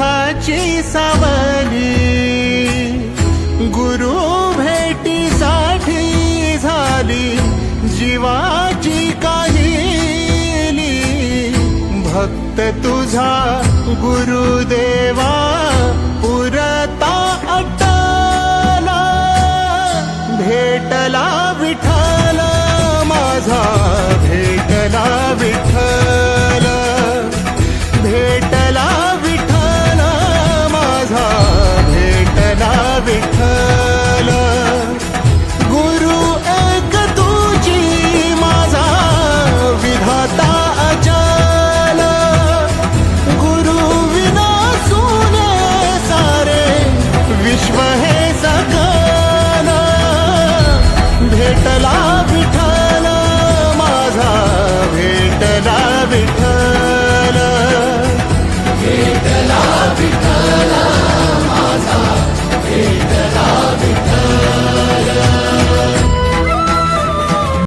सुखाची सावली गुरु भेटीसाठी झाली जीवाची काहिली. भक्त तुझा गुरुदेवा पुरता अटला भेटला